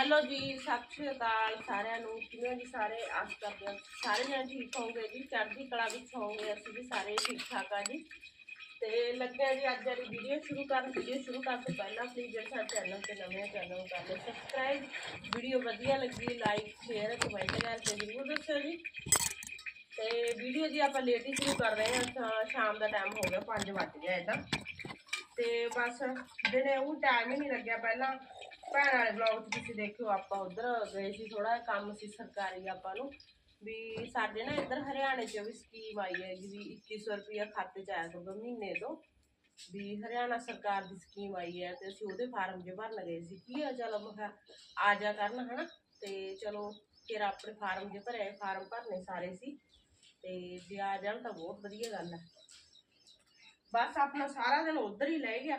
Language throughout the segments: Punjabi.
ਹੈਲੋ ਜੀ, ਸਤਿ ਸ਼੍ਰੀ ਅਕਾਲ ਸਾਰਿਆਂ ਨੂੰ। ਕਿਵੇਂ ਜੀ ਸਾਰੇ? ਆਸ ਕਰਦੇ ਹਾਂ ਸਾਰੇ ਜਣੇ ਠੀਕ ਹੋਵੋਗੇ ਜੀ। ਚੜ੍ਹਦੀ ਕਲਾ ਵਿੱਚ ਹੋਵੋਗੇ ਅਸੀਂ ਵੀ ਸਾਰੇ ਠੀਕ ਠਾਕ ਆ ਜੀ। ਤੇ ਲੱਗਿਆ ਜੀ ਅੱਜ ਵਾਲੀ ਵੀਡੀਓ ਸ਼ੁਰੂ ਕਰਨ। ਵੀਡੀਓ ਸ਼ੁਰੂ ਕਰਨ ਤੋਂ ਪਹਿਲਾਂ ਪਲੀਜ਼ ਜਿਹੜੇ ਸਾਡੇ ਚੈਨਲ ਤੇ ਨਵੇਂ ਚੈਨਲ ਕਰ ਲਓ ਸਬਸਕ੍ਰਾਈਬ ਵੀਡੀਓ ਵਧੀਆ ਲੱਗੀ ਲਾਈਕ ਸ਼ੇਅਰ ਕਮੈਂਟ ਕਰਕੇ ਜ਼ਰੂਰ ਦੱਸਿਓ ਜੀ। ਤੇ ਵੀਡੀਓ ਜੀ ਆਪਾਂ ਲੇਟ ਹੀ ਸ਼ੁਰੂ ਕਰ ਰਹੇ ਹਾਂ ਸ਼ਾ- ਸ਼ਾਮ ਦਾ ਟਾਈਮ ਹੋ ਗਿਆ 5 ਵੱਜ ਗਿਆ ਇਹ ਤਾਂ ਤੇ ਬਸ ਦਿਨੇ ਉਹ ਟਾਈਮ ਹੀ ਨਹੀਂ ਲੱਗਿਆ ਪਹਿਲਾਂ। ਭੈਣ ਵਾਲੇ ਵਲੌਗ 'ਚ ਤੁਸੀਂ ਦੇਖਿਓ, ਆਪਾਂ ਉਧਰ ਗਏ ਸੀ ਥੋੜਾ ਕੰਮ ਸੀ ਸਰਕਾਰੀ ਆਪਾਂ ਨੂੰ, ਵੀ ਸਾਡੇ ਨਾ ਇੱਧਰ ਹਰਿਆਣੇ 'ਚ ਵੀ ਸਕੀਮ ਆਈ ਹੈ ਵੀ 2100 ਰੁਪਇਆ ਖਾਤੇ 'ਚ ਆਇਆ ਕਰੂਗਾ ਮਹੀਨੇ ਤੋਂ, ਵੀ ਹਰਿਆਣਾ ਸਰਕਾਰ ਦੀ ਸਕੀਮ ਆਈ ਹੈ ਤੇ ਅਸੀਂ ਉਹਦੇ ਫਾਰਮ 'ਚ ਭਰਨ ਗਏ ਸੀ। ਕੀ ਆ ਚਲੋ ਮੈਂ ਆ ਜਾ ਕਰਨ, ਹਨਾ? ਤੇ ਚਲੋ ਫਿਰ ਆਪਣੇ ਫਾਰਮ 'ਚ ਭਰੇ ਫਾਰਮ ਭਰਨੇ ਸਾਰੇ ਸੀ, ਤੇ ਜੇ ਆ ਜਾਣ ਤਾਂ ਬਹੁਤ ਵਧੀਆ ਗੱਲ ਹੈ ਬਸ ਆਪਣਾ ਸਾਰਾ ਦਿਨ ਉਧਰ ਹੀ ਲੈ ਗਿਆ।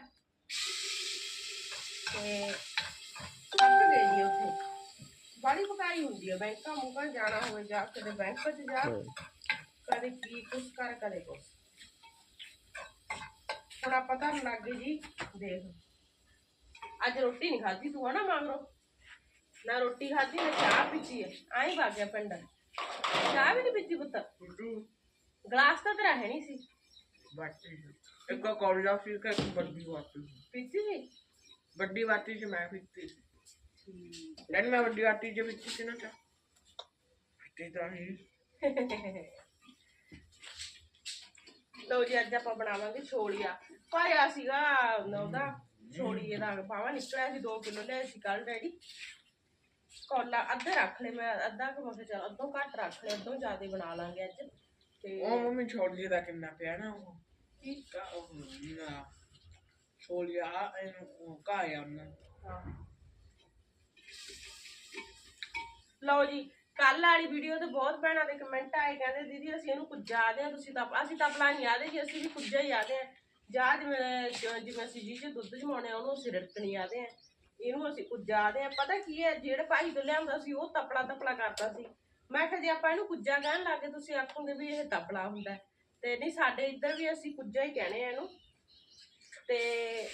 ਤੇ ਥੱਕ ਗਏ ਜੀ ਉੱਥੇ। ਬੜੀ ਪਕਾਈ ਹੁੰਦੀ ਹੈ ਬੈਂਕਾਂ ਮੁਕਾਂ ਜਾਣਾ ਹੋਵੇ ਜਾ ਕਦੇ ਬੈਂਕ 'ਚ ਜਾ ਕਦੇ ਕੀ ਕੁਛ ਕਰ ਕਦੇ ਕੁਛ। ਹੁਣ ਆਪਾਂ ਤਾਂ ਲੱਗ ਗਏ ਜੀ ਦੇਖ। ਅੱਜ ਰੋਟੀ ਨਹੀਂ ਖਾਧੀ ਤੂੰ ਹਨਾ ਮੰਗਰੋ? ਨਾ ਰੋਟੀ ਖਾਧੀ ਨਾ ਚਾਹ ਪੀਤੀ ਹੈ ਆਈ ਭਾ ਗਿਆ ਪਿੰਡ। ਚਾਹ ਵੀ ਨਹੀਂ ਪੀਤੀ ਪੁੱਤ। ਗਲਾਸ ਤਾਂ ਤੇਰਾ ਹੈ ਨਹੀਂ ਸੀ। ਬਾਟੀ ਇੱਕ ਕੌੜਾ ਸੀ ਕਿ ਇੱਕ ਵੱਡੀ ਬਾਟੀ ਸੀ ਪੀਤੀ ਸੀ? ਵੱਡੀ ਬਾਟੀ ਚ ਮੈਂ ਪੀਤੀ ਸੀ। ਲੈਣ ਮੈਂ ਵੱਡੀ ਬਾਟੀ ਚ ਪੀਤੀ ਸੀ ਨਾ ਚਾ ਪੀਤੀ ਤਾਂ ਹੀ ਲਓ ਜੀ ਅੱਜ ਆਪਾਂ ਬਣਾਵਾਂਗੇ ਛੋਲੀਆ। ਪਾਇਆ ਸੀਗਾ ਉਹਦਾ ਛੋਲੀਏ ਦਾ। ਪਾਵਾ ਨਿਕਲਿਆ ਸੀ 2 ਕਿਲੋ ਲਿਆ ਸੀ ਕੱਲ ਡੈਡੀ। ਕੋਲਾ ਅੱਧਾ ਰੱਖ ਲੈ ਮੈਂ ਅੱਧਾ ਕੁ ਮੈਂ ਚੱਲ ਅੱਧੋਂ ਘੱਟ ਰੱਖ ਲੈ ਅੱਧੋਂ ਜ਼ਿਆਦਾ ਬਣਾ ਲਾਂਗੇ ਅੱਜ। ਤੇ ਉਹ ਮੰਮੀ ਛੋਲੀ ਦਾ ਕਿੰਨਾ ਪਿਆ ਨਾ ਉਹ। ਕੀ? ਕਾ ਉਹ ਨਾ ਛੋਲੀਆ ਇਹਨੂੰ ਕਾਇਆ ਉਹਨਾਂ ਹਾਂ। ਲਓ ਜੀ ਕੱਲ ਵਾਲੀ ਵੀਡੀਓ ਤੇ ਬਹੁਤ ਭੈਣਾਂ ਦੇ ਕਮੈਂਟ ਆਏ, ਕਹਿੰਦੇ, ਦੀਦੀ, ਅਸੀਂ ਇਹਨੂੰ ਕੁੱਜਾ ਆਦੇ ਆ, ਤੁਸੀਂ ਤਾਂ ਅਸੀਂ ਤਾਂ ਆਪਣਾ ਨਹੀਂ ਆਦੇ ਜੀ ਅਸੀਂ ਵੀ ਕੁੱਜਾ ਹੀ ਆਦੇ ਆ। ਜਾਂ ਜਿਵੇਂ ਜਿਵੇਂ ਅਸੀਂ ਜੀ ਚ ਦੁੱਧ ਜਮਾਉਣੇ ਆ, ਉਹਨੂੰ ਅਸੀਂ ਰਿੜਕ ਨਹੀਂ ਆਦੇ ਆ। ਇਹਨੂੰ ਅਸੀਂ ਕੁੱਜਾ ਆਦੇ ਆ। ਪਤਾ ਕੀ ਹੈ ਜਿਹੜੇ ਭਾਈ ਤੋਂ ਲਿਆਉਂਦਾ ਸੀ, ਉਹ ਤਪਲਾ ਤਪਲਾ ਕਰਦਾ ਸੀ। ਮੈਂ ਕਿਹਾ, ਜੇ ਆਪਾਂ ਇਹਨੂੰ ਕੁੱਜਾ ਕਹਿਣ ਲੱਗੇ ਤੁਸੀਂ ਆਖੋਗੇ ਵੀ ਇਹ ਤਪਲਾ ਹੁੰਦਾ। ਤੇ ਨਹੀਂ, ਸਾਡੇ ਇੱਧਰ ਵੀ ਅਸੀਂ ਕੁੱਜਾ ਹੀ ਕਹਿੰਦੇ ਆ ਇਹਨੂੰ। ਤੇ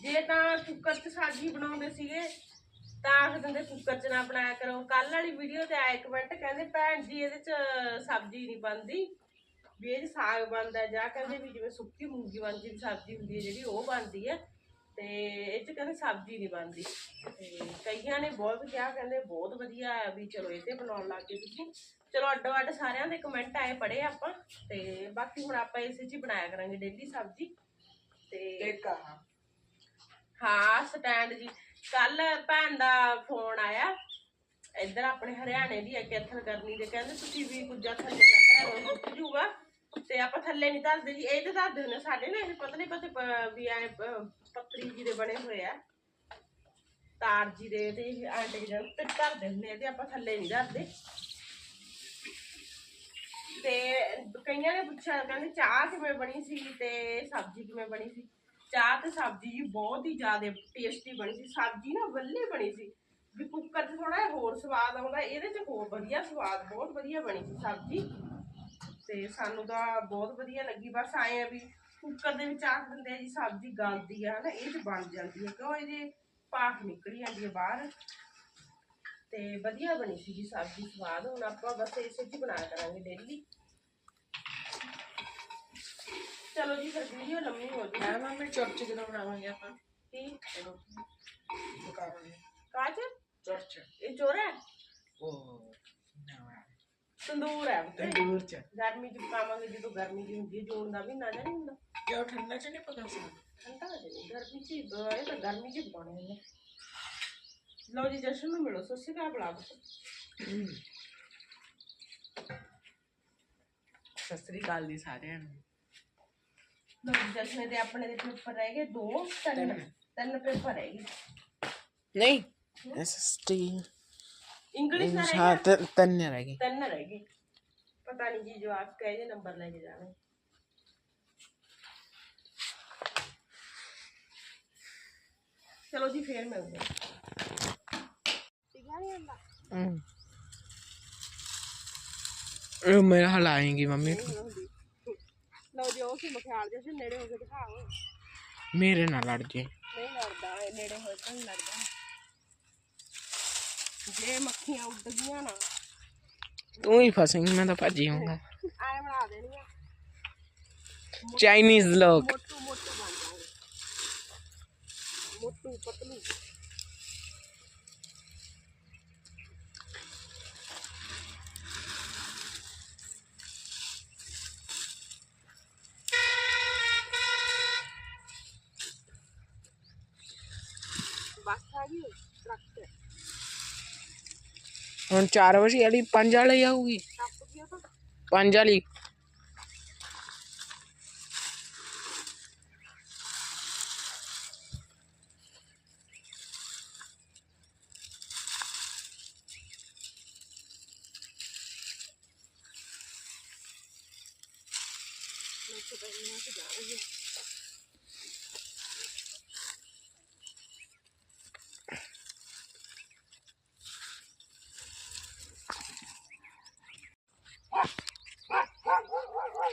ਜੇ ਤਾਂ ਕੁੱਕਰ 'ਚ ਸਬਜ਼ੀ ਬਣਾਉਂਦੇ ਸੀਗੇ ਤਾਂ ਆਖ ਦਿੰਦੇ ਕੁੱਕਰ 'ਚ ਨਾ ਬਣਾਇਆ ਕਰੋ। ਕੱਲ ਵਾਲੀ ਵੀਡੀਓ ਤੇ ਆਏ ਕਮੈਂਟ ਕਹਿੰਦੇ ਭੈਣ ਜੀ ਇਹਦੇ 'ਚ ਸਬਜ਼ੀ ਨਹੀਂ ਬਣਦੀ। ਵੀ ਇਹ ਸਾਗ ਬਣਦਾ ਜਾਂ ਕਹਿੰਦੇ ਵੀ ਜਿਵੇਂ ਸੁੱਕੀ ਮੂੰਗੀ ਵਾਂਜੀ ਦੀ ਸਬਜ਼ੀ ਹੁੰਦੀ ਹੈ ਜਿਹੜੀ ਉਹ ਬਣਦੀ ਹੈ। ਤੇ ਇਹ 'ਚ ਕਹਿੰਦੇ ਸਬਜ਼ੀ ਨਹੀਂ ਬਣਦੀ। ਤੇ ਕਈਆਂ ਨੇ ਬਹੁਤ ਕਿਹਾ ਕਹਿੰਦੇ ਬਹੁਤ ਵਧੀਆ ਹੈ ਵੀ ਚਲੋ ਇਹ ਤੇ ਬਣਾਉਣ ਲੱਗ ਗਏ ਤੁਸੀਂ। ਚਲੋ ਅੱਡੋ ਅੱਡ ਸਾਰਿਆਂ ਦੇ ਕਮੈਂਟ ਆਏ ਪੜੇ ਆਪਾਂ। ਤੇ ਬਾਕੀ ਹੁਣ ਆਪਾਂ ਇਸੇ 'ਚ ਹੀ ਬਣਾਇਆ ਕਰਾਂਗੇ ਡੇਲੀ ਸਬਜ਼ੀ। ਤੇ ਇੱਕ ਆ। ਹਾਂ ਸਟੈਂਡ ਜੀ। ਕੱਲ ਭੈਣ ਦਾ ਫੋਨ ਆਇਆ, ਇੱਧਰ ਆਪਣੇ ਹਰਿਆਣੇ ਦੀ ਹੈ ਕੈਥਨ ਕਰਨੀ ਦੇ ਕਹਿੰਦੇ ਤੁਸੀਂ ਵੀ ਕੁੱਜਾ ਥੱਲੇ ਨਾ ਕਰੋ, ਰੁੱਕ ਜੂਗਾ ਤੇ ਆਪਾਂ ਥੱਲੇ ਨਹੀਂ ਧਰਦੇ ਜੀ, ਇਹ ਤੇ ਧਰਦੇ ਹੁੰਦੇ ਸਾਡੇ ਨਾ, ਇਹ ਪਤਲੇ ਪਤਲੇ ਵੀ ਐ ਪੱਤਰੀ ਜੀ ਦੇ ਬਣੇ ਹੋਏ ਆ। ਤਾਰ ਜੀ ਦੇ ਤੇ ਆਂਡੇ ਜਿਹੇ ਤੇ ਧਰਦੇ ਹੁੰਦੇ ਆ ਆਪਾਂ ਥੱਲੇ ਨਹੀਂ ਦੱਸਦੇ ਤੇ ਕਈਆਂ ਨੇ ਪੁੱਛਿਆ, ਕਹਿੰਦੇ ਚਾਹ ਕਿਵੇਂ ਬਣੀ ਸੀ ਤੇ ਸਬਜ਼ੀ ਕਿਵੇਂ ਬਣੀ ਸੀ? ਚਾਹ ਤੇ ਸਬਜ਼ੀ ਜੀ ਬਹੁਤ ਹੀ ਜ਼ਿਆਦਾ ਟੇਸਟੀ ਬਣੀ ਸੀ। ਸਬਜ਼ੀ ਨਾ ਵੱਲੇ ਬਣੀ ਸੀ। ਵੀ ਕੁੱਕਰ 'ਚ ਥੋੜਾ ਹੋਰ ਸਵਾਦ ਆਉਂਦਾ, ਇਹਦੇ 'ਚ ਹੋਰ ਵਧੀਆ ਸਵਾਦ, ਬਹੁਤ ਵਧੀਆ ਬਣੀ ਸੀ ਸਬਜ਼ੀ। ਤੇ ਸਾਨੂੰ ਤਾਂ ਬਹੁਤ ਵਧੀਆ ਲੱਗੀ। ਬਸ ਆਏ ਆ ਵੀ ਕੁੱਕਰ ਦੇ ਵਿੱਚ ਆਖ ਦਿੰਦੇ ਆ ਜੀ, ਸਬਜ਼ੀ ਗਲਦੀ ਆ, ਹਨਾ, ਇਹ 'ਚ ਬਣ ਜਾਂਦੀ ਹੈ ਕਿਉਂ ਇਹਦੇ ਪਾਕ ਨਿਕਲ ਜਾਂਦੀ ਹੈ ਬਾਹਰ? ਤੇ ਵਧੀਆ ਬਣੀ ਸੀ ਜੀ ਸਬਜ਼ੀ, ਸਵਾਦ। ਹੁਣ ਆਪਾਂ ਬਸ ਇਸੇ 'ਚ ਬਣਾਇਆ ਕਰਾਂਗੇ ਡੇਲੀ ਚਲੋ ਜੀ ਫਿਰ ਵੀਡੀਓ ਲੰਮੀ ਹੋ ਜੂ। ਮੈਂ ਮੰਮੀ ਚਰਚ ਕਿਦੋਂ ਬਣਾਵਾਂਗੇ ਆਪਾਂ। ਕੀ? ਇਹਨੂੰ ਦੁਕਾਨ ਕਾਚ ਚਰਚ। ਇਹ ਚੋਰਾ ਹੈ? ਉਹ ਨਾ। ਤੰਦੂਰ ਹੈ ਉੱਤੇ ਤੰਦੂਰ ਚ। ਗਰਮੀ ਚ ਪਕਾਵਾਂਗੇ ਜਦੋਂ ਗਰਮੀ ਦੀ ਹੁੰਦੀ ਹੈ ਜੂਨ ਦਾ ਮਹੀਨਾ ਜਾਂ ਨਹੀਂ ਹੁੰਦਾ। ਜੋ ਠੰਡਾ ਚ ਨਹੀਂ ਪਕਾ ਸਕਦਾ? ਠੰਡਾ ਹੋ ਜਾਏ ਗਰਮੀ ਚ ਹੀ ਬ- ਇਹ ਤਾਂ ਗਰਮੀ ਚ ਹੀ ਪਕਾਉਣੇ ਹੁੰਦੇ। ਲਓ ਜੀ ਜਸ਼ਨ ਨੂੰ ਮਿਲੋ ਸਤਿ ਸ਼੍ਰੀ ਅਕਾਲ ਬੁਲਾ ਦਿਓ। ਸਤਿ ਸ੍ਰੀ ਅਕਾਲ ਜੀ ਸਾਰਿਆਂ ਨੂੰ। ਜੀ ਜਸ਼ਨ ਦੇ ਆਪਣੇ ਦੇ ਪੇਪਰ ਰਹਿ ਗਏ ਦੋ ਤਿੰਨ ਤਿੰਨ। ਪੇਪਰ ਰਹਿ ਗਏ। ਨਹੀਂ ਐਸਐਸਟੀ ਇੰਗਲਿਸ਼ ਦਾ ਰਹਿ ਹਾਂ ਗਿਆ? ਤ- ਤਿੰਨ ਰਹਿ ਗਏ। ਤਿੰਨ ਰਹਿ ਗਏ। ਪਤਾ ਨਹੀਂ ਜੀ ਜਵਾਬ ਕਹੇ ਜੇ ਨੰਬਰ ਲੈ ਕੇ ਜਾਣੇ। ਚਲੋ ਜੀ ਫੇਰ ਮਿਲਦੇ ਹਾਂ। ਇਹ ਮੇਰਾ ਹਲ ਆਏਗੀ ਮੰਮੀ। ਨੂੰ। ਲਓ ਜੀ ਉਹ ਸੀ ਮਖਿਆਲ ਜਿਹਾ ਨੇੜੇ ਹੋ ਕੇ ਦਿਖਾਓ। ਮੇਰੇ ਨਾਲ ਲੜ ਜੇ। ਨਹੀਂ ਲੜਦਾ ਇਹ ਨੇੜੇ ਹੋਏ ਤਾਂ ਨਹੀਂ ਲੜਦਾ। ਜੇ ਮੱਖੀਆਂ ਉੱਡ ਗਈਆਂ ਨਾ। ਤੂੰ ਹੀ ਫਸੇਂਗੀ ਮੈਂ ਤਾਂ ਭੱਜ ਜਾਊਂਗਾ ਐ ਬਣਾ ਦੇਣੀਆਂ। ਚਾਈਨੀਜ਼ ਲੋਕ ਮੋਟੂ ਮੋਟੂ ਬਣ ਜਾਣਗੇ। ਮੋਟੂ ਪਤਲੂ। ਹੁਣ 4 ਵਜੇ ਵਾਲੀ 5 ਵਾਲੀ ਆਊਗੀ। ਟੱਪ ਗਿਆ ਤਾਂ 5 ਵਾਲੀ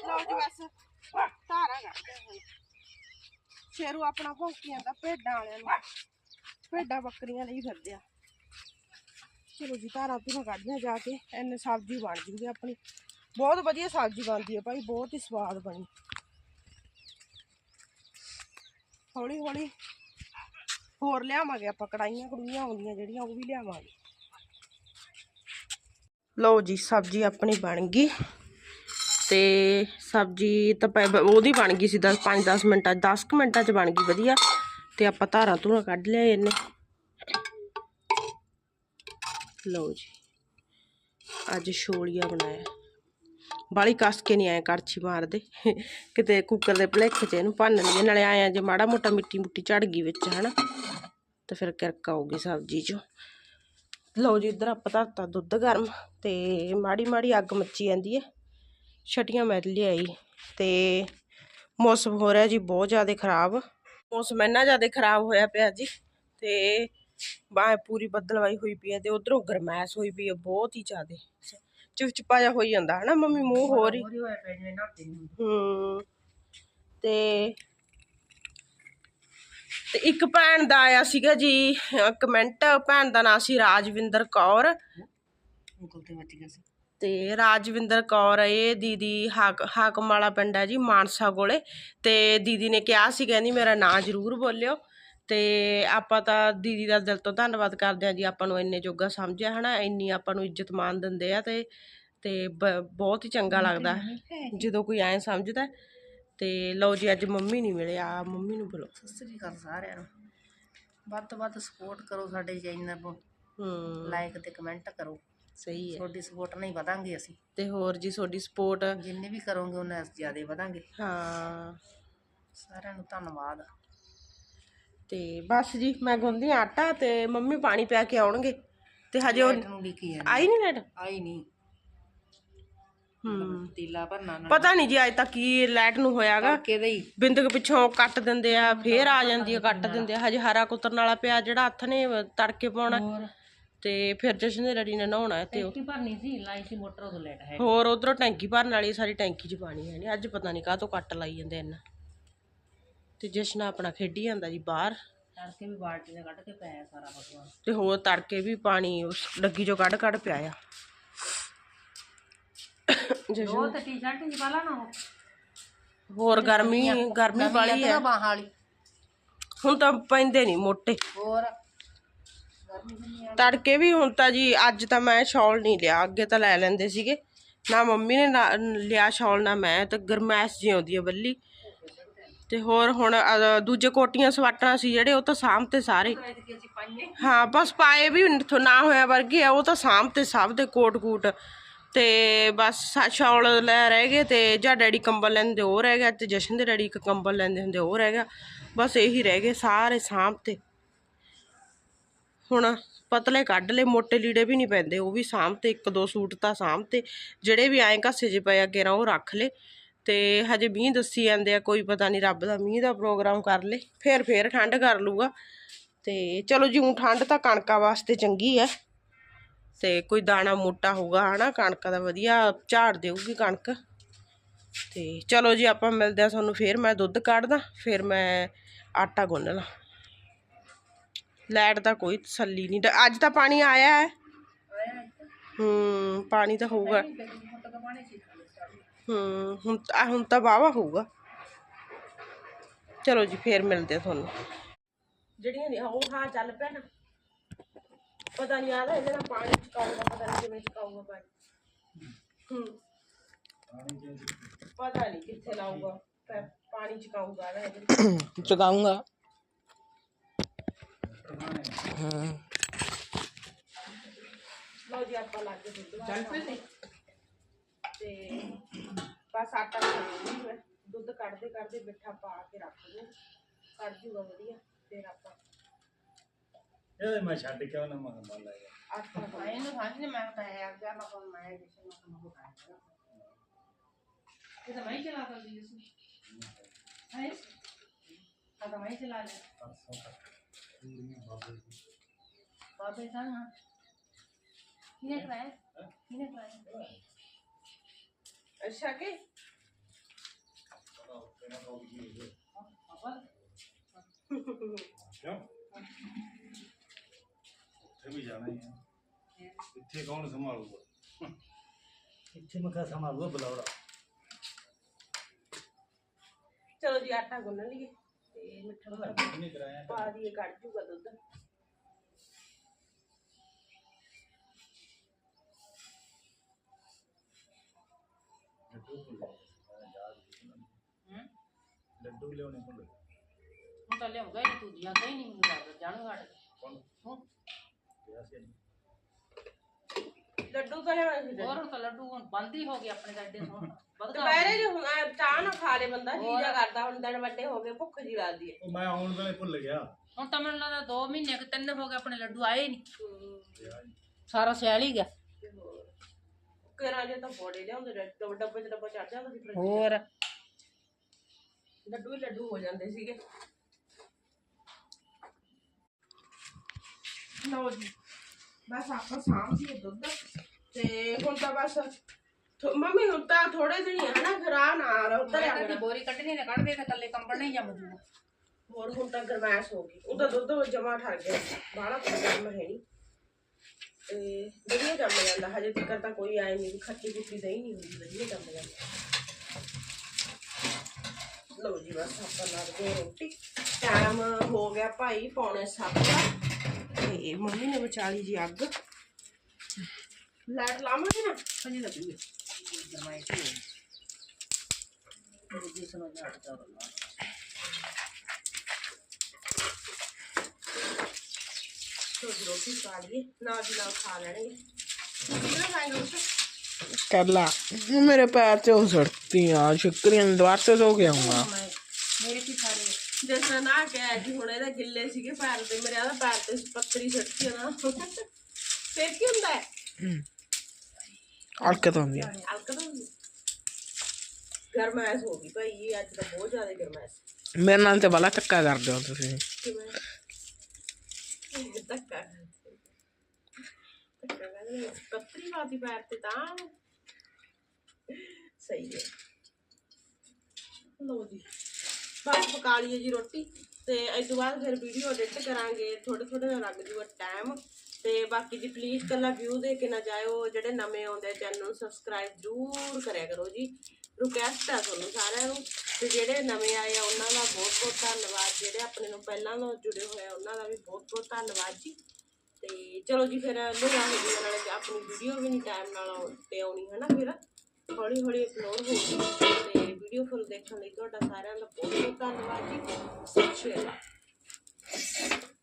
ਲਓ ਜੀ ਬਸ ਧਾਰਾ ਕੱਢਦੇ ਹੋਏ ਸ਼ੇਰੂ ਆਪਣਾ ਭੌਂਕੀਆਂ ਦਾ ਭੇਡਾਂ ਵਾਲਿਆਂ ਨੂੰ, ਭੇਡਾਂ ਬੱਕਰੀਆਂ ਲਈ ਫਿਰਦੇ ਆ। ਚਲੋ ਜੀ, ਧਾਰਾ ਧੂਰਾ ਕੱਢਦੇ ਜਾ ਕੇ ਐਨੇ ਸਬਜ਼ੀ ਬਣ ਜੂਗੀ ਆਪਣੀ। ਬਹੁਤ ਵਧੀਆ ਸਬਜ਼ੀ ਬਣਦੀ ਹੈ ਭਾਈ, ਬਹੁਤ ਹੀ ਸਵਾਦ ਬਣੀ। ਹੌਲੀ ਹੌਲੀ ਹੋਰ ਲਿਆਵਾਂਗੇ ਆਪਾਂ ਕੜਾਈਆਂ ਕੜੂਈਆਂ ਆਉਂਦੀਆਂ ਜਿਹੜੀਆਂ, ਉਹ ਵੀ ਲਿਆਵਾਂਗੇ। ਲਓ ਜੀ, ਸਬਜ਼ੀ ਆਪਣੀ ਬਣ ਗਈ। ਤੇ ਸਬਜ਼ੀ ਤਾਂ ਪੈ- ਉਹਦੀ ਬਣ ਗਈ ਸੀ 10 5-10 ਮਿੰਟਾਂ 10 ਕੁ ਮਿੰਟਾਂ ਚ ਬਣ ਗਈ ਵਧੀਆ। ਤੇ ਆਪਾਂ ਧਾਰਾਂ ਧੂਰਾ ਕੱਢ ਲਿਆ ਇਹਨੇ। ਲਓ ਜੀ, ਅੱਜ ਛੋਲੀਆ ਬਣਾਇਆ। ਬਾਲੀ ਕੱਸ ਕੇ ਨਹੀਂ ਆਇਆ ਕਰਛੀ ਮਾਰਦੇ। ਕਿਤੇ ਕੁੱਕਰ ਦੇ ਭਲੇਖੇ ਚ ਇਹਨੂੰ ਭੰਨ ਲਈਏ, ਨਾਲੇ ਆਇਆ ਜੇ ਮਾੜਾ ਮੋਟਾ ਮਿੱਟੀ ਮੁੱਟੀ ਝੜ ਗਈ ਵਿੱਚ, ਹਨਾ। ਤਾਂ ਫਿਰ ਕਿਰਕ ਆਊਗੀ ਸਬਜ਼ੀ ਚੋਂ। ਲਓ ਜੀ, ਇੱਧਰ ਆਪਾਂ ਧਰਤਾ ਦੁੱਧ ਗਰਮ, ਤੇ ਮਾੜੀ ਮਾੜੀ ਅੱਗ ਮੱਚੀ ਜਾਂਦੀ ਹੈ। ਛਟੀਆਂ ਮੈਂ ਲਿਆਈ ਤੇ ਮੌਸਮ ਹੋ ਰਿਹਾ ਜੀ ਬਹੁਤ ਜ਼ਿਆਦਾ ਖਰਾਬ। ਮੌਸਮ ਇੰਨਾ ਜ਼ਿਆਦਾ ਖਰਾਬ ਹੋਇਆ ਪਿਆ ਜੀ ਤੇ ਬਾਹ ਪੂਰੀ ਬੱਦਲਵਾਈ ਹੋਈ ਪਈ ਹੈ ਤੇ ਉਧਰੋਂ ਗਰਮੈਸ਼ ਹੋਈ ਪਈ ਹੈ ਬਹੁਤ ਹੀ ਜ਼ਿਆਦਾ। ਚਿਪਚਿਪਾ ਜਿਹਾ ਹੋਈ ਜਾਂਦਾ ਹਨਾ ਮੰਮੀ ਮੂੰਹ ਹੋ। ਰਹੀ ਹੂੰ ਤੇ ਤੇ ਇੱਕ ਭੈਣ ਦਾ ਆਇਆ ਸੀਗਾ ਜੀ ਕਮੈਂਟ ਭੈਣ ਦਾ ਨਾਂ ਸੀ ਰਾਜਵਿੰਦਰ ਕੌਰ। ਤੇ ਰਾਜਵਿੰਦਰ ਕੌਰ ਇਹ ਦੀਦੀ ਹਾਕ ਹਾਕਮ ਵਾਲਾ ਪਿੰਡ ਹੈ ਜੀ ਮਾਨਸਾ ਕੋਲੇ। ਤੇ ਦੀਦੀ ਨੇ ਕਿਹਾ ਸੀ ਕਹਿੰਦੀ ਮੇਰਾ ਨਾਂ ਜ਼ਰੂਰ ਬੋਲਿਓ। ਤੇ ਆਪਾਂ ਤਾਂ ਦੀਦੀ ਦਾ ਦਿਲ ਤੋਂ ਧੰਨਵਾਦ ਕਰਦੇ ਹਾਂ ਜੀ ਆਪਾਂ ਨੂੰ ਇੰਨੇ ਜੋਗਾ ਸਮਝਿਆ ਹਨਾ? ਇੰਨੀ ਆਪਾਂ ਨੂੰ ਇੱਜ਼ਤ ਮਾਨ ਦਿੰਦੇ ਆ ਤੇ ਤੇ ਬਹੁਤ ਹੀ ਚੰਗਾ ਲੱਗਦਾ। ਜਦੋਂ ਕੋਈ ਐਂ ਸਮਝਦਾ ਹੈ। ਤੇ ਲਓ ਜੀ ਅੱਜ ਮੰਮੀ ਨਹੀਂ ਮਿਲੇ ਆ ਮੰਮੀ ਨੂੰ ਬੁਲਾਓ। ਸਤਿ ਸ੍ਰੀ ਅਕਾਲ ਸਾਰਿਆਂ ਨੂੰ। ਵੱਧ ਤੋਂ ਵੱਧ ਸਪੋਰਟ ਕਰੋ ਸਾਡੇ ਚੈਨਲ ਨੂੰ। ਹੂੰ। ਲਾਈਕ ਤੇ ਕਮੈਂਟ ਕਰੋ। ਸਹੀ ਹੈ। ਤੁਹਾਡੀ ਸਪੋਰਟ ਨਹੀਂ ਵਧਾਂਗੇ ਅਸੀਂ। ਤੇ ਹੋਰ ਜੀ ਤੁਹਾਡੀ ਸਪੋਰਟ ਜਿੰਨੇ ਵੀ ਕਰੋਗੇ ਉਹਨਾਂ ਜ਼ਿਆਦਾ ਵਧਾਂਗੇ। ਹਾਂ। ਸਾਰਿਆਂ ਨੂੰ ਧੰਨਵਾਦ। ਤੇ ਬਸ ਜੀ ਮੈਂ ਗੁੰਦੀ ਆਟਾ ਤੇ ਮੰਮੀ ਪਾਣੀ ਪਿਆ ਕੇ ਆਉਣਗੇ। ਤੇ ਹਜੇ ਉਹ ਨੂੰ ਆਈ ਨਹੀਂ ਲੈਟ ਆਈ ਨਹੀਂ ਹੂੰ। ਪਤੀਲਾ ਭਰਨਾ ਨਾ। ਪਤਾ ਨਹੀਂ ਜੀ ਅੱਜ ਤੱਕ ਕੀ ਲਾਈਟ ਨੂੰ ਹੋਇਆਗਾ। ਕਿਹਦੇ ਹੀ। ਬਿੰਦਕ ਪਿੱਛੋਂ ਕੱਟ ਦਿੰਦੇ ਆ ਫੇਰ ਆ ਜਾਂਦੀ ਆ ਕੱਟ ਦਿੰਦੇ ਆ। ਹਜੇ ਹਰਾ ਕੁਤਰਨ ਵਾਲਾ ਪਿਆ ਜਿਹੜਾ ਹੱਥ ਨੇ ਤੜਕੇ ਪਾਉਣਾ। ਤੇ ਫਿਰ ਜਸ਼ਨ ਦੇ ਰੈਡੀ ਨੇ ਨਹਾਉਣਾ ਤੇ ਉਹ ਕੀ ਭਰਨੀ ਸੀ ਲਾਈ ਸੀ ਮੋਟਰ ਉਦੋਂ ਲੈਟ ਹੈ ਹੋਰ ਉਧਰੋਂ ਟੈਂਕੀ ਭਰਨ ਵਾਲੀ ਸਾਰੀ ਟੈਂਕੀ 'ਚ ਪਾਣੀ ਹੈ ਨਹੀਂ ਅੱਜ ਪਤਾ ਨਹੀਂ ਕਾਹ ਤੋਂ ਕੱਟ ਲਾਈ ਜਾਂਦੇ ਇੰਨਾ। ਤੇ ਜਸ਼ਨ ਆਪਣਾ ਖੇਡੀ ਜਾਂਦਾ ਜੀ ਬਾਹਰ। ਤੜਕੇ ਵੀ ਬਾਲਟੀ ਨਾਲ ਕੱਢ ਕੇ ਪਾਇਆ ਸਾਰਾ ਭਗਵਾਨ ਤੇ ਹੋਰ ਤੜਕੇ ਵੀ ਪਾਣੀ ਉਸ ਡੱਗੀ ਚੋਂ ਕੱਢ ਕੱਢ ਪਿਆ ਆ। ਜਸ਼ਨ ਉਹ ਤੇ ਟੀ-ਸ਼ਰਟ ਨਹੀਂ ਪਾਲਾ ਨਾ ਉਹ। ਹੋਰ ਗਰਮੀ ਗਰਮੀ ਵਾਲੀ ਹੈ। ਬਾਹਾਂ ਵਾਲੀ। ਹੁਣ ਤਾਂ ਪੈਂਦੇ ਨਹੀਂ ਮੋਟੇ। ਹੋਰ ਤੜਕੇ ਵੀ ਹੁਣ ਤਾਂ ਜੀ, ਅੱਜ ਤਾਂ ਮੈਂ ਸ਼ਾਲ ਨਹੀਂ ਲਿਆ, ਅੱਗੇ ਤਾਂ ਲੈ ਲੈਂਦੇ ਸੀਗੇ। ਨਾ ਮੰਮੀ ਨੇ ਲਿਆ ਸ਼ਾਲ, ਨਾ ਮੈਂ, ਤਾਂ ਗਰਮੈਸ਼ ਜੀ ਆਉਂਦੀ ਹੈ ਬੱਲੀ। ਤੇ ਹੋਰ ਹੁਣ ਦੂਜੇ ਕੋਟੀਆਂ ਸਵਾਟਰਾਂ ਸੀ ਜਿਹੜੇ, ਉਹ ਤਾਂ ਸਾਂਭ ਤੇ ਸਾਰੇ। ਹਾਂ, ਬਸ ਪਾਏ ਵੀ ਨਾ ਹੋਇਆ ਵਰਗੇ ਆ, ਉਹ ਤਾਂ ਸਾਂਭ ਤੇ ਸਭ ਦੇ ਕੋਟ ਕੂਟ ਤੇ ਬਸ ਸਾ- ਲੈ ਰਹਿ ਗਏ ਤੇ ਜਾਂ ਡੈਡੀ ਕੰਬਲ ਲੈਂਦੇ, ਉਹ ਰਹਿ ਗਿਆ, ਤੇ ਜਸ਼ਨ ਦੇ ਡੈਡੀ ਇੱਕ ਕੰਬਲ ਲੈਂਦੇ ਹੁੰਦੇ, ਉਹ ਰਹਿ ਗਿਆ। ਬਸ ਇਹੀ ਰਹਿ ਗਏ ਸਾਰੇ ਸਾਂਭ ਤੇ। ਹੁਣ ਪਤਲੇ ਕੱਢ ਲਏ, ਮੋਟੇ ਲੀੜੇ ਵੀ ਨਹੀਂ ਪੈਂਦੇ, ਉਹ ਵੀ ਸਾਂਭ ਤੇ, ਇੱਕ ਦੋ ਸੂਟ ਤਾਂ ਸਾਂਭ ਤੇ, ਜਿਹੜੇ ਵੀ ਆਏ ਘੱਸੇ ਜੇ ਪਏ ਅੱਗੇ ਰਾਂ ਉਹ ਰੱਖ ਲਏ। ਤੇ ਹਜੇ ਮੀਂਹ ਦੱਸੀ ਜਾਂਦੇ ਆ, ਕੋਈ ਪਤਾ ਨਹੀਂ ਰੱਬ ਦਾ ਮੀਂਹ ਦਾ ਪ੍ਰੋਗਰਾਮ ਕਰ ਲੇ ਫੇਰ ਫੇਰ ਠੰਡ ਕਰ ਲੂਗਾ ਤੇ ਚਲੋ ਜੀ ਊਂ ਠੰਡ ਤਾਂ ਕਣਕਾਂ ਵਾਸਤੇ ਚੰਗੀ ਹੈ ਤੇ ਕੋਈ ਦਾਣਾ ਮੋਟਾ ਹੋਊਗਾ, ਹਨਾ, ਕਣਕ ਦਾ ਵਧੀਆ ਝਾੜ ਦੇਊਗੀ ਕਣਕ। ਤੇ ਚਲੋ ਜੀ, ਆਪਾਂ ਮਿਲਦੇ ਆ ਤੁਹਾਨੂੰ, ਫੇਰ ਮੈਂ ਦੁੱਧ ਕੱਢਦਾ, ਫਿਰ ਮੈਂ ਆਟਾ ਗੁੰਨ ਲਾਂ। ਲਾਈਟ ਦਾ ਕੋਈ ਤਸੱਲੀ ਨਹੀਂ। ਅੱਜ ਤਾਂ ਪਾਣੀ ਆਇਆ ਹੈ। ਹੂੰ ਪਾਣੀ ਤਾਂ ਹੋਊਗਾ। ਹੂੰ ਹੁਣ ਤਾਂ ਵਾਹਵਾ ਹੋਊਗਾ। ਚਲੋ ਜੀ ਫੇਰ ਮਿਲਦੇ ਆ ਤੁਹਾਨੂੰ। ਜਿਹੜੀਆਂ ਨੇ ਉਹ ਹਾਂ ਚੱਲ ਪਿਆ ਨਾ। ਪਤਾ ਨਹੀਂ ਆਦਾ ਇਹਦੇ ਨਾਲ ਪਾਣੀ ਚਕਾਊਗਾ ਪਤਾ ਨਹੀਂ ਕਿਵੇਂ ਚਕਾਊਗਾ ਪਾਣੀ। ਹੂੰ। ਪਤਾ ਨਹੀਂ ਕਿੱਥੇ ਲਾਊਗਾ। ਪਾਣੀ ਚਕਾਊਗਾ ਨਾ ਇਹਦੇ ਚਗਾਉਂਗਾ ਲਓ ਜੀ ਆਪਾਂ ਲਾ ਕੇ ਦੁੱਧ ਚੱਲ ਪਏ ਤੇ ਬਸ ਆਟਾ ਹੈ। ਦੁੱਧ ਕੱਢਦੇ ਕੱਢਦੇ ਮਿੱਠਾ ਪਾ ਕੇ ਰੱਖ ਦਿਓ ਕੱਢ ਜੂਗਾ ਵਧੀਆ ਫਿਰ ਆਪਾਂ ਇਹ ਮੈਂ ਛੱਡ ਕੇ ਉਹਨਾਂ ਮਨ ਮੰਨ ਲਾਇਆ ਆਟਾ ਪਾ- ਮੈਂ ਇਹਨੂੰ ਖਾਂਦੀ ਮੈਂ ਤਾਂ ਹੈ ਅੱਗੇ ਮੈਂ ਕੋਲ ਮੈਂ ਕਿਸੇ ਨੂੰ ਕੰਮ ਕੋ ਖਾਇਆ ਇਹ ਤਾਂ ਮੈਂ ਹੀ ਚਲਾ ਕਰਦੀ ਇਸ ਹੈ। ਆ ਤਾਂ ਮੈਂ ਹੀ ਚਲਾ ਲੈ ਪੂਰੀਆਂ ਬਾਬੇ ਦੀ ਬਾਬੇ ਦਾ ਨਾ ਕਿਨੇ ਕਰਾਇਆ ਕਿਨੇ ਕਰਾਇਆ ਅੱਛਾ ਕਿ? ਪਤਾ ਉੱਤੇ ਨਾ ਕਹੋ ਕੀ ਹੋਵੇ ਬਾਬਾ ਕਿਉਂ ਉੱਥੇ ਵੀ ਜਾਣਾ ਹੀ ਹੈ। ਇੱਥੇ ਕੌਣ ਸੰਭਾਲੂਗਾ? ਇੱਥੇ ਮੈਂ ਕਾ ਸੰਭਾਲੂਗਾ ਬਲੌੜਾ ਚਲੋ ਜੀ ਆਟਾ ਗੁੰਨ ਲਈਏ। ਤੇ ਮਿੱਠਾ ਪਾ ਨਹੀਂ ਕਰਾਇਆ ਪਾ ਦਈਏ ਕੱਢ ਜੂਗਾ ਦੁੱਧ। ਲੱਡੂ ਲਿਆਉਣੇ ਹੁਣ ਤਾਂ ਲਿਆਉਂਗਾ ਹੀ ਤੂੰ ਦੀਆਂ ਕਹੀਂ ਨਹੀਂ ਮੈਨੂੰ ਲੱਗਦਾ ਜਾਣੂ ਹਟ ਕੌਣ? ਹੂੰ? ਗਿਆ ਸੀ? ਲੱਡੂ ਤਾਂ ਲਿਆਉਣੇ ਸੀ ਹੋਰ ਹੁਣ ਤਾਂ ਲੱਡੂ ਹੁਣ ਬੰਦ ਹੀ ਹੋ ਗਏ ਆਪਣੇ ਤਾਂ ਐਡੇ ਹੁਣ ਦੁਪਹਿਰੇ ਜੇ ਹੁਣ ਐਂ ਚਾਹ ਨਾ ਖਾ ਲੇ ਬੰਦਾ ਜੀਜਾ ਕਰਦਾ ਹੁਣ ਦਿਨ ਵੱਡੇ ਹੋ ਗਏ ਭੁੱਖ ਜੀ ਲੱਗਦੀ ਹੈ ਉਹ ਮੈਂ ਆਉਣ ਵੇਲੇ ਭੁੱਲ ਗਿਆ। ਹੁਣ ਤਾਂ ਮੈਨੂੰ ਲੱਗਦਾ 2 ਮਹੀਨੇ ਕਿ 3 ਹੋ ਗਏ ਆਪਣੇ ਲੱਡੂ ਆਏ ਨਹੀਂ। ਸਾਰਾ ਸਿਆਲ ਹੀ ਗਿਆ। ਕਿਰਾਂ ਜੇ ਤਾਂ ਬੋੜੇ ਲਿਆਉਂਦੇ ਨੇ, ਡੱਬ- ਡੱਬੇ ਚ ਡੱਬਾ ਚੜ ਜਾਂਦਾ ਸੀ ਫਰਿੱਜ 'ਚ। ਹੋਰ। ਲੱਡੂ ਹੀ ਲੱਡੂ ਹੋ ਜਾਂਦੇ ਸੀਗੇ। ਲਓ ਜੀ ਬਸ ਆਪਾਂ ਸਾਂਭੀਏ ਦੁੱਧ। ਤੇ ਹੁਣ ਤਾਂ ਬਸ ਥੋ- ਮੰਮੀ ਹੁਣ ਤਾਂ ਥੋੜੇ ਦਿਨ ਹੀ ਆ ਹਨਾ ਫਿਰ ਆ ਨਾ ਉੱਧਰ ਆ ਮੈਂ ਗਿਆ ਬੋਰੀ ਕੱਢਣੀ ਨਾ ਕੱਢ ਦੇ ਤਾਂ ਕੱਲੇ ਕੰਬਲ ਨਹੀਂ ਜੰਮ ਜੂਗਾ ਹੋਰ ਹੁਣ ਤਾਂ ਗਰਮੈਸ਼ ਹੋ ਗਈ ਉਹਦਾ ਦੁੱਧ ਜਮਾ ਠਰ ਗਿਆ ਬਾਹਲਾ ਕੋਈ ਗਰਮ ਹੈ ਨਹੀਂ ਤੇ ਵਧੀਆ ਜੰਮ ਜਾਂਦਾ ਹਜੇ ਤੱਕ ਤਾਂ ਕੋਈ ਆਏ ਨਹੀਂ ਵੀ ਖੱਟੀ ਖੁੱਟੀ ਦਹੀਂ ਨਹੀਂ ਹੁੰਦੀ ਵਧੀਆ ਜੰਮ ਜਾਂਦਾ ਲਓ ਜੀ ਬਸ ਆਪਾਂ ਲੱਗਦੇ ਹਾਂ ਰੋਟੀ ਟਾਈਮ ਹੋ ਗਿਆ ਭਾਈ ਪੌਣੇ 7 ਦਾ ਤੇ ਮੰਮੀ ਨੇ ਵਿਚਾਲੀ ਜੀ ਅੱਗ ਲਾਈਟ ਲਾਵਾਂਗੇ ਨਾ ਪੰਜੀ ਲੱਗੂਗੀ ਤੇ ਦੂਜੀ ਸੁਣੋ ਜਾ ਤਾ ਥੋੜੀ ਰੋਟੀ ਖਾ ਲਈਏ ਨਾਲ ਦੀ ਨਾਲ ਖਾ ਲੈਣਗੇ ਕਿਹੜਾ ਖਾਏਗਾ ਲਾ ਮੇਰੇ ਪੈਰ ਤੇ ਉਹ ਸੜਤੀ ਆ ਸ਼ੁਕਰੀਆ ਦੁਆਰ ਤੇ ਸੋ ਕੇ ਆਉਂਗਾ। ਮੈਂ ਮੇਰੇ ਕੀ ਸਾਰੇ ਜਿਸ ਤਰ੍ਹਾਂ ਨਾ ਕਹਿ ਜੀ ਹੁਣ ਇਹਦੇ ਗਿੱਲੇ ਸੀਗੇ ਪੈਰ ਤੇ ਮੇਰੇ ਆਦਾ ਪੈਰ ਤੇ ਪੱਤਰੀ ਸੱਟੀ ਆ ਨਾ। ਫੇਰ ਕੀ ਹੁੰਦਾ ਹੈ? ਆ। ਅਲਕਦਾ ਹੁੰਦੀ ਗਰਮੈਸ਼ ਹੋ ਗਈ ਭਾਈ ਇਹ ਅੱਜ ਤਾਂ ਬਹੁਤ ਜ਼ਿਆਦਾ ਗਰਮੈਸ਼ ਮੇਰੇ ਨਾਲ ਤੇ ਬੜਾ ਧੱਕਾ ਕਰਦੇ ਹੋ ਤੁਸੀਂ। ਕਿਵੇਂ? ਧੱਕਾ ਧੱਕਾ ਕਹਿੰਦੇ ਪੱਤਰੀ ਵਾਦੀ ਪੈਰ ਤੇ ਤਾਂ। ਸਹੀ ਹੈ। ਲਓ ਜੀ। ਬਸ ਪਕਾ ਲਈਏ ਜੀ ਰੋਟੀ ਤੇ ਇਸ ਤੋਂ ਬਾਅਦ ਫਿਰ ਵੀਡੀਓ ਐਡਿਟ ਕਰਾਂਗੇ। ਥੋੜੇ ਥੋੜੇ ਲੱਗ ਜੂਗਾ ਟਾਈਮ ਤੇ ਬਾਕੀ ਜੀ ਪਲੀਜ਼ ਕੱਲਾ ਵਿਊ ਦੇ ਕੇ ਨਾ ਜਾਇਓ, ਜਿਹੜੇ ਨਵੇਂ ਆਉਂਦੇ ਚੈਨਲ ਨੂੰ ਸਬਸਕ੍ਰਾਈਬ ਜ਼ਰੂਰ ਕਰਿਆ ਕਰੋ ਜੀ। ਰਿਕਵੈਸਟ ਹੈ ਤੁਹਾਨੂੰ ਸਾਰਿਆਂ ਨੂੰ, ਤੇ ਜਿਹੜੇ ਨਵੇਂ ਆਏ ਆ ਉਹਨਾਂ ਦਾ ਬਹੁਤ ਬਹੁਤ ਧੰਨਵਾਦ। ਜਿਹੜੇ ਆਪਣੇ ਨੂੰ ਪਹਿਲਾਂ ਤੋਂ ਜੁੜੇ ਹੋਏ ਆ, ਉਹਨਾਂ ਦਾ ਵੀ ਬਹੁਤ ਬਹੁਤ ਧੰਨਵਾਦ ਜੀ। ਤੇ ਚਲੋ ਜੀ ਫਿਰ ਨਿਗਾਹ ਹੋ ਗਈ ਆਪਣੀ ਵੀਡੀਓ ਵੀ ਨਹੀਂ ਟਾਈਮ ਨਾਲ ਤੇ ਆਉਣੀ ਹੈ ਨਾ ਫਿਰ? ਹੌਲੀ ਹੌਲੀ ਅਪਲੋਡ ਹੋਊਗੀ ਤੇ ਵੀਡੀਓ ਫੁੱਲ ਦੇਖਣ ਲਈ ਤੁਹਾਡਾ ਸਾਰਿਆਂ ਦਾ ਬਹੁਤ ਬਹੁਤ ਧੰਨਵਾਦ ਜੀ। ਸਤਿ ਸ਼੍ਰੀ ਅਕਾਲ।